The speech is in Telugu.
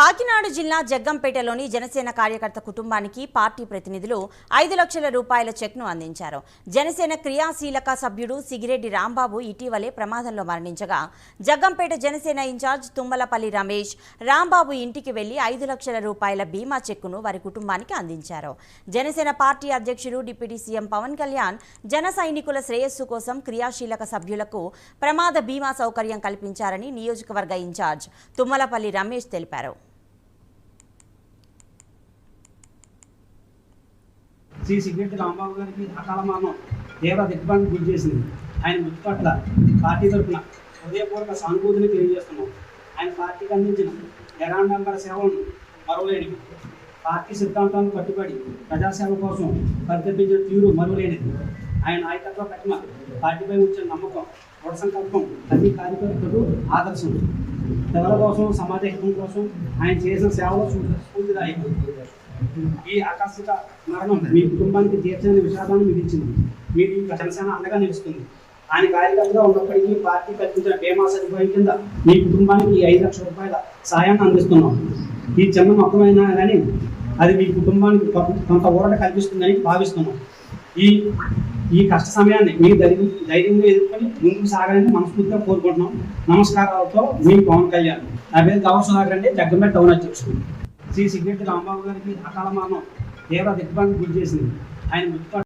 కాకినాడ జిల్లా జగ్గంపేటలోని జనసేన కార్యకర్త కుటుంబానికి పార్టీ ప్రతినిధులు ఐదు లక్షల రూపాయల చెక్ను అందించారు. జనసేన క్రియాశీలక సభ్యుడు సిగిరెడ్డి రాంబాబు ఇటీవలే ప్రమాదంలో మరణించగా జగ్గంపేట జనసేన ఇన్ఛార్జ్ తుమ్మలపల్లి రమేష్ రాంబాబు ఇంటికి వెళ్ళి ఐదు లక్షల రూపాయల బీమా చెక్కును వారి కుటుంబానికి అందించారు. జనసేన పార్టీ అధ్యక్షుడు డిప్యూటీ సీఎం పవన్ కళ్యాణ్ జన సైనికుల శ్రేయస్సు కోసం క్రియాశీలక సభ్యులకు ప్రమాద బీమా సౌకర్యం కల్పించారని నియోజకవర్గ ఇన్ఛార్జ్ తుమ్మలపల్లి రమేష్ తెలిపారు. శ్రీ సిగరెట్టి రాంబాబు గారికి అకాల మరణం తీవ్ర దిగ్భ్రాంతికి గురి చేసింది. ఆయన మృతి పట్ల పార్టీ తరఫున హృదయపూర్వక సానుభూతిని తెలియజేస్తున్నాం. ఆయన పార్టీకి అందించిన నిరాడంబర సేవలను మరువలేనివి పార్టీ సిద్ధాంతాలను కట్టుబడి ప్రజాసేవ కోసం పరితపించిన తీరు మరువలేనిది. ఆయన నాయకత్వ పట్ల పార్టీపై ఉంచిన నమ్మకం దృఢ సంకల్పం ప్రతి కార్యకర్తకు ఆదర్శం. పిల్లల కోసం సమాజ హితం కోసం ఆయన చేసిన సేవలు స్ఫూర్తిదాయకం. ఈ ఆకస్మిక మరణం మీ కుటుంబానికి తీర్చని విషాదాన్ని మిగిల్చింది మీకు ఈ జనసేన అండగా నిలుస్తుంది. ఆయన కార్యకర్తగా ఉన్నప్పటికీ పార్టీ కల్పించిన బీమా సదుపాయం కింద మీ కుటుంబానికి ఈ ఐదు లక్షల రూపాయల సాయాన్ని అందిస్తున్నాం. ఈ చిన్న మొత్తమైనా కానీ అది మీ కుటుంబానికి కొంత ఊరట కల్పిస్తుందని భావిస్తున్నాం. ఈ ఈ కష్ట సమయాన్ని మీ ధైర్యం ధైర్యంగా ఎదుర్కొని ముందుకు సాగాలని మనస్ఫూర్తిగా కోరుకుంటున్నాం. నమస్కారాలతో మీ పవన్ కళ్యాణ్. నా పేరు గౌరవ సుధాకర్ అండి. జగ్గంపేట టౌన్ అధ్యక్షుడు. శ్రీ సిగరెట్టి రాంబాబు గారికి అకాల మరణం తీవ్ర దిగ్భ్రాంతికి గురి చేసింది. ఆయన